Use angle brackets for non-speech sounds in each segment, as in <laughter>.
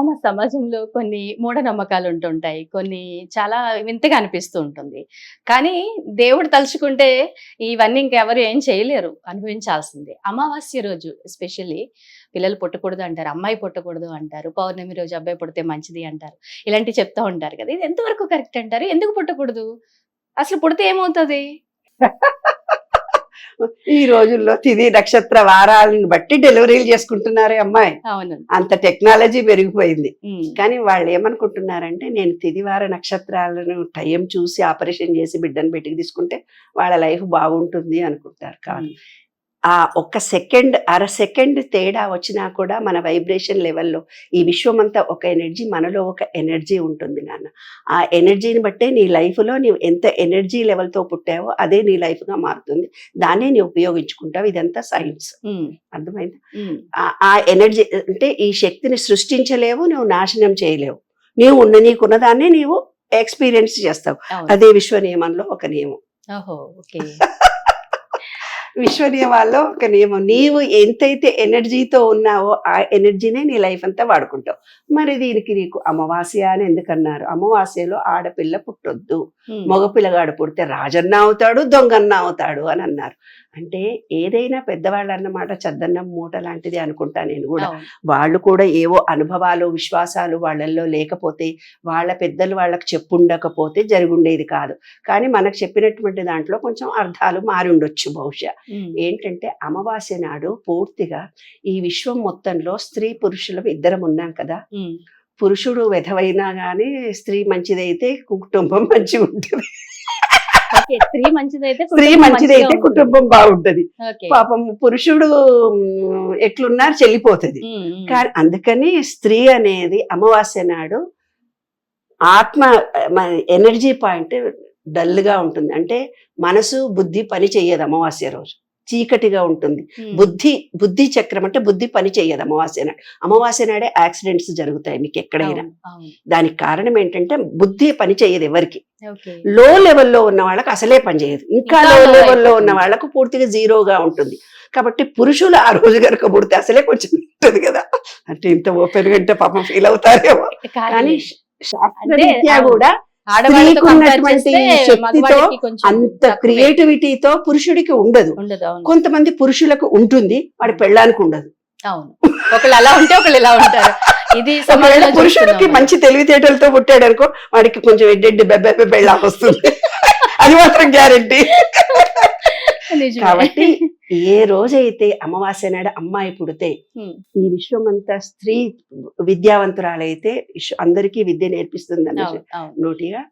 అమ్మ సమాజంలో కొన్ని మూఢనమ్మకాలు ఉంటుంటాయి కొన్ని చాలా వింతగా అనిపిస్తూ ఉంటుంది కానీ దేవుడు తలుచుకుంటే ఇవన్నీ ఇంకెవరు ఏం చేయలేరు అనుభవించాల్సిందే. అమావాస్య రోజు ఎస్పెషల్లీ పిల్లలు పుట్టకూడదు అంటారు అమ్మాయి పుట్టకూడదు అంటారు పౌర్ణమి రోజు అబ్బాయి పుడితే మంచిది అంటారు ఇలాంటివి చెప్తా ఉంటారు కదా. ఇది ఎంతవరకు కరెక్ట్ అంటారు? ఎందుకు పుట్టకూడదు? అసలు పుడితే ఏమవుతుంది? ఈ రోజుల్లో తిది నక్షత్ర వారాలను బట్టి డెలివరీలు చేసుకుంటున్నారే అమ్మాయి. అంత టెక్నాలజీ పెరిగిపోయింది. కానీ వాళ్ళు ఏమనుకుంటున్నారంటే నేను తిదివార నక్షత్రాలను టైం చూసి ఆపరేషన్ చేసి బిడ్డను బయటికి తీసుకుంటే వాళ్ళ లైఫ్ బాగుంటుంది అనుకుంటారు. కాదు ఆ ఒక్క సెకండ్ అర సెకండ్ తేడా వచ్చినా కూడా మన వైబ్రేషన్ లెవెల్లో ఈ విశ్వం అంతా ఒక ఎనర్జీ మనలో ఒక ఎనర్జీ ఉంటుంది నాన్న. ఆ ఎనర్జీని బట్టే నీ లైఫ్లో నీవు ఎంత ఎనర్జీ లెవెల్తో పుట్టావో అదే నీ లైఫ్గా మారుతుంది. దాన్నే నీ ఉపయోగించుకుంటావు. ఇదంతా సైన్స్. అర్థమైంది? ఆ- ఎనర్జీ అంటే ఈ శక్తిని సృష్టించలేవు నువ్వు నాశనం చేయలేవు. నీవు ఉన్న నీకున్న దాన్ని నీవు ఎక్స్పీరియన్స్ చేస్తావు. అదే విశ్వ నియమంలో ఒక నియమం. ఓకే. <laughs> విశ్వ నియమాల్లో ఒక నియమం. నీవు ఎంతైతే ఎనర్జీతో ఉన్నావో ఆ ఎనర్జీనే నీ లైఫ్ అంతా వాడుకుంటావు. మరి దీనికి నీకు అమావాస్య అని ఎందుకన్నారు? అమావాస్యలో ఆడపిల్ల పుట్టొద్దు. ఉమ్, మగ పిల్లగాడు పుడితే రాజన్న అవుతాడు దొంగన్న అవుతాడు అని అన్నారు. అంటే ఏదైనా పెద్దవాళ్ళు అన్నమాట చద్దన్నం మూట లాంటిది అనుకుంటా నేను కూడా. వాళ్ళు కూడా ఏవో అనుభవాలు విశ్వాసాలు వాళ్ళల్లో లేకపోతే వాళ్ళ పెద్దలు వాళ్ళకి చెప్పుండకపోతే జరుగుండేది కాదు. కానీ మనకు చెప్పినటువంటి దాంట్లో కొంచెం అర్థాలు మారి ఉండొచ్చు బహుశా. ఏంటంటే అమావాస్య నాడు పూర్తిగా ఈ విశ్వం మొత్తంలో స్త్రీ పురుషులు ఇద్దరం ఉన్నాం కదా. పురుషుడు వెధవైనా గానీ స్త్రీ మంచిదైతే కుటుంబం మంచిగా ఉంటుంది స్త్రీ మంచిదైతే స్త్రీ కుటుంబం మంచిదైతే బాగుంటది. పాపం పురుషుడు ఎట్లున్నారు చెల్లిపోతుంది. కానీ అందుకని స్త్రీ అనేది అమావాస్య నాడు ఆత్మ ఎనర్జీ పాయింట్ డల్గా ఉంటుంది. అంటే మనసు బుద్ధి పని చెయ్యదు అమావాస్య రోజు. చీకటిగా ఉంటుంది. బుద్ధి బుద్ధి చక్రం అంటే బుద్ధి పని చెయ్యదు అమావాస్య నాడు. అమావాస్య నాడే యాక్సిడెంట్స్ జరుగుతాయి మీకు ఎక్కడైనా. దానికి కారణం ఏంటంటే బుద్ధి పని చెయ్యదు ఎవరికి. లో లెవెల్లో ఉన్న వాళ్ళకి అసలే పనిచేయదు ఇంకా ఇంకా లో లెవెల్లో. ఉన్న వాళ్ళకు పూర్తిగా జీరోగా ఉంటుంది. కాబట్టి పురుషులు ఆ రోజు కనుక పుడితే అసలే కొంచెం ఉంటుంది కదా. అంటే ఇంత ఓపెన్ అంటే పాపం ఫీల్ అవుతారేమో. కానీ శాస్త్రరీత్యా. కూడా స్త్రీకి ఉన్నటువంటి శక్తితో అంత. క్రియేటివిటీతో పురుషుడికి ఉండదు. కొంతమంది పురుషులకు ఉంటుంది వాడి పెళ్ళానికి ఉండదు. అవును. ఒకళ్ళు అలా ఉంటే ఒకళ్ళు ఇలా ఉంటారు. ఇది పురుషుడికి మంచి తెలివితేటలతో పుట్టాడు అనుకో వాడికి కొంచెం ఎడ్డెడ్డి బెబ్బెబ్బె పెళ్ళాకి వస్తుంది <laughs> అది మాత్రం గ్యారంటీ. కాబట్టి ఏ రోజైతే అమావాస్య నాడు అమ్మాయి పుడితే ఈ విశ్వం అంతా స్త్రీ విద్యావంతురాలైతే అందరికీ విద్య నేర్పిస్తుంది అన్న నోటిగా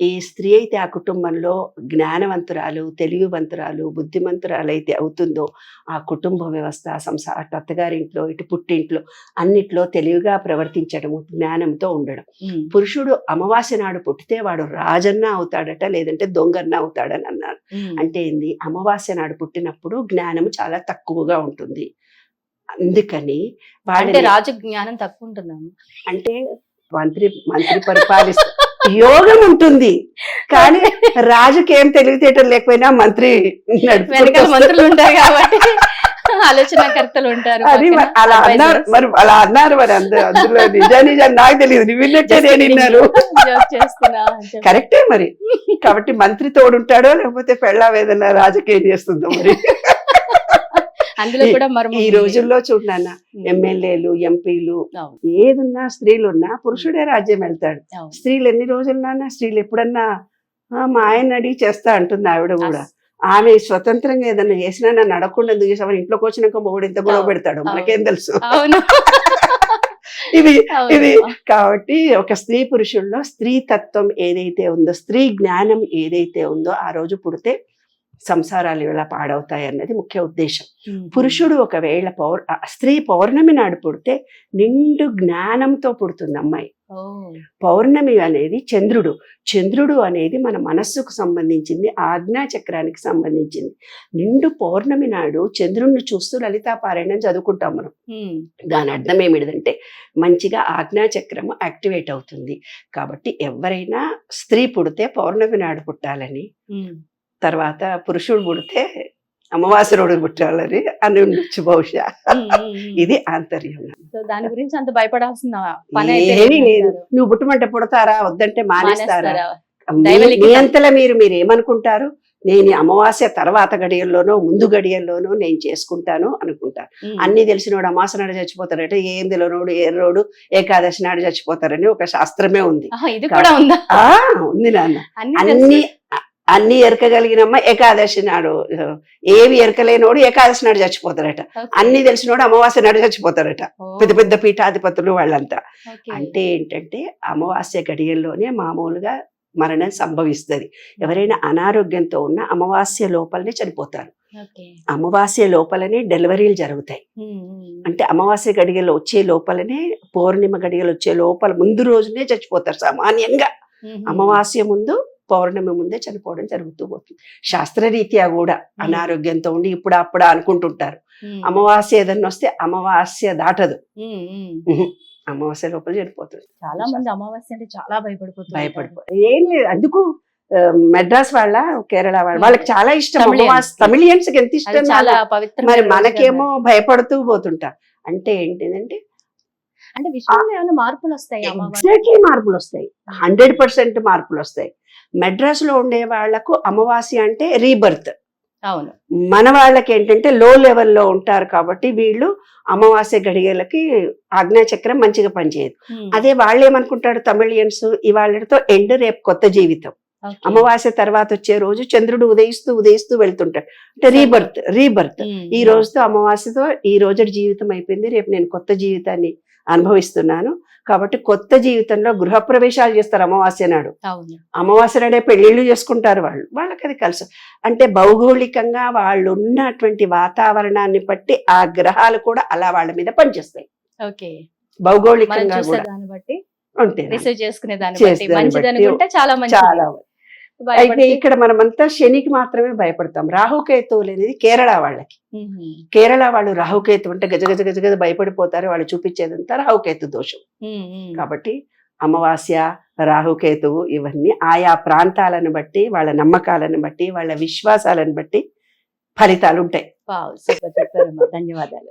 ఈ స్త్రీ అయితే ఆ కుటుంబంలో జ్ఞానవంతురాలు తెలివివంతురాలు బుద్ధిమంతురాలు అయితే అవుతుందో ఆ కుటుంబ వ్యవస్థ సంసార అటు అత్తగారింట్లో ఇటు పుట్టింట్లో అన్నిట్లో తెలివిగా ప్రవర్తించడము జ్ఞానంతో ఉండడం. పురుషుడు అమావాస్య నాడు పుట్టితే వాడు రాజన్న అవుతాడట లేదంటే దొంగన్న అవుతాడని అన్నారు. అంటే ఏంది? అమావాస్య నాడు పుట్టినప్పుడు జ్ఞానం చాలా తక్కువగా ఉంటుంది. అందుకని వాడిని రాజు జ్ఞానం తక్కువ ఉంటుందమ్మ అంటే మంత్రి మంత్రి పరిపాలిస్త యోగం ఉంటుంది కానీ రాజుకి ఏం తెలివితేటలు లేకపోయినా మంత్రి. మంత్రులు ఉంటారు కాబట్టి ఆలోచనకర్తలు ఉంటారు అది పక్కన మరి అలా అన్నారు. మరి అలా అన్నారు మరి అందరూ అందులో నిజా నిజా నాకు తెలియదు నువ్వు విన్నట్టే నేను. విన్నాను. కరెక్టే మరి కాబట్టి మంత్రి తోడుంటాడో లేకపోతే పెళ్ళాం ఏదైనా రాజకీయం చేస్తుందో మరి అందులో కూడా ఈ. రోజుల్లో చూడన్న ఉమ్, ఎమ్మెల్యేలు ఎంపీలు ఏదున్నా స్త్రీలున్నా పురుషుడే రాజ్యం వెళ్తాడు. స్త్రీలు ఎన్ని రోజులున్నా స్త్రీలు ఎప్పుడన్నా "ఆ, మా ఆయన అడిగి చేస్తా అంటుంది ఆవిడ కూడా. ఆమె స్వతంత్రంగా ఏదన్నా చేసినా నన్ను అడగకుండా ఎందుకు చేసావు ఇంట్లోకి వచ్చినాక మొగుడు ఎంత గొడవ పెడతాడు. మనకేం తెలుసు? <laughs> ఇది. ఇది కాబట్టి ఒక స్త్రీ పురుషుల్లో స్త్రీ తత్వం ఏదైతే ఉందో స్త్రీ జ్ఞానం ఏదైతే ఉందో ఆ రోజు పుడితే సంసారాలు ఎలా పాడవుతాయి అన్నది ముఖ్య ఉద్దేశం. పురుషుడు ఒకవేళ పౌర్ స్త్రీ పౌర్ణమి నాడు పుడితే నిండు జ్ఞానంతో పుడుతుంది అమ్మాయి. పౌర్ణమి అనేది చంద్రుడు. చంద్రుడు అనేది మన మనస్సుకు సంబంధించింది ఆజ్ఞా చక్రానికి సంబంధించింది. నిండు పౌర్ణమి నాడు చంద్రుణ్ణి చూస్తూ లలితా పారాయణం చదువుకుంటాం మనం. దాని అర్థం ఏమిటిదంటే మంచిగా ఆజ్ఞా చక్రము యాక్టివేట్ అవుతుంది. కాబట్టి ఎవరైనా స్త్రీ పుడితే పౌర్ణమి నాడు పుట్టాలని. తర్వాత పురుషుడు పుడితే అమావాస్య రోడ్డు పుట్టాలని అని ఉండొచ్చు బహుశా. ఇది ఆంతర్యం. దాని గురించి అంత భయపడాల్సిన ఏమీ లేదు. నువ్వు పుట్టమంటే పుడతారా? వద్దంటే మానేస్తారా? మీ- అంతలా మీరు మీరు ఏమనుకుంటారు? నేను అమావాస్య తర్వాత గడియల్లోనో ముందు గడియల్లోనో నేను చేసుకుంటాను అనుకుంటాను. అన్ని తెలిసినోడు అమాస నాడు చచ్చిపోతాడట ఏం తెలియనోడు ఎర్రోడు ఏకాదశి నాడు చచ్చిపోతారని ఒక శాస్త్రమే ఉంది. ఇది కూడా ఉంది? నాన్న. అన్ని అన్ని ఎరకగలిగినమ్మ ఏకాదశి నాడు ఏవి ఎరకలేనోడు ఏకాదశి నాడు చచ్చిపోతారట. అన్ని తెలిసినోడు అమావాస్య నాడు చచ్చిపోతారట. పెద్ద పెద్ద పీఠాధిపతులు వాళ్ళంతా. అంటే ఏంటంటే అమావాస్య గడియల్లోనే మామూలుగా మరణం సంభవిస్తుంది. ఎవరైనా అనారోగ్యంతో ఉన్న అమావాస్య లోపలనే చనిపోతారు. అమావాస్య లోపలనే డెలివరీలు జరుగుతాయి. అంటే అమావాస్య గడియలు వచ్చే లోపలనే పౌర్ణిమ గడియలు వచ్చే లోపల ముందు రోజునే చచ్చిపోతారు సామాన్యంగా. అమావాస్య ముందు పౌర్ణమి ముందే చనిపోవడం జరుగుతూ పోతుంది. శాస్త్రరీత్యా కూడా అనారోగ్యంతో ఉండి ఇప్పుడు అప్పుడు అనుకుంటుంటారు. అమావాస్య ఏదన్నా వస్తే అమావాస్య దాటదు. అమావాస్య లోపల చనిపోతుంది. చాలా మంది అమావాస్య అంటే చాలా భయపడిపోతారు భయపడిపో ఏం లేదు. అందుకు మెడ్రాస్ వాళ్ళ కేరళ వాళ్ళ. వాళ్ళకి చాలా ఇష్టం. అమావాస్య తమిళియన్స్ ఎంత ఇష్టం చాలా నాన్న. పవిత్ర మరి మనకేమో భయపడుతూ పోతుంటాం అంటే ఏంటిదంటే అంటే విషయంలో ఏమైనా మార్పులు వస్తాయి ఎగ్జాక్ట్లీ మార్పులు వస్తాయి హండ్రెడ్ పర్సెంట్ మార్పులు వస్తాయి మెడ్రాస్లో ఉండే వాళ్ళకు అమావాస్య అంటే రీబర్త్. అవును. మన వాళ్ళకి ఏంటంటే లో లెవెల్లో ఉంటారు కాబట్టి వీళ్ళు అమావాస్య గడియలకి ఆజ్ఞాచక్రం మంచిగా పనిచేయదు. అదే వాళ్ళు ఏమనుకుంటారు తమిళియన్స్ ఇవాళతో ఎండ్ రేపు కొత్త జీవితం. అమావాస్య తర్వాత వచ్చే రోజు చంద్రుడు ఉదయిస్తూ ఉదయిస్తూ వెళ్తుంటాడు. అంటే రీబర్త్ రీబర్త్. ఈ రోజుతో అమావాస్యతో ఈ రోజు జీవితం అయిపోయింది. రేపు నేను కొత్త జీవితాన్ని అనుభవిస్తున్నాను. కాబట్టి కొత్త జీవితంలో గృహప్రవేశాలు చేస్తారు అమావాస్య నాడు. అమావాస్య నాడే పెళ్ళిళ్ళు చేసుకుంటారు వాళ్ళు. వాళ్ళకి అది కలిసి. అంటే భౌగోళికంగా వాళ్ళు ఉన్నటువంటి వాతావరణాన్ని బట్టి ఆ గ్రహాలు కూడా అలా వాళ్ళ మీద పనిచేస్తాయి. ఓకే. భౌగోళికంగా కూడా బట్టి చేసుకునే దాన్ని బట్టి మంచిది అనుకుంటే చాలా చాలా అయితే ఇక్కడ మనమంతా శనికి మాత్రమే భయపడతాం. రాహుకేతువులు అనేది కేరళ వాళ్ళకి. కేరళ వాళ్ళు రాహుకేతు అంటే గజ గజ గజ గజ భయపడిపోతారు. వాళ్ళు చూపించేదంతా రాహుకేతు దోషం. కాబట్టి అమావాస్య రాహుకేతువు ఇవన్నీ ఆయా ప్రాంతాలను బట్టి వాళ్ళ నమ్మకాలను బట్టి వాళ్ళ విశ్వాసాలను బట్టి ఫలితాలు ఉంటాయి. ధన్యవాదాలు.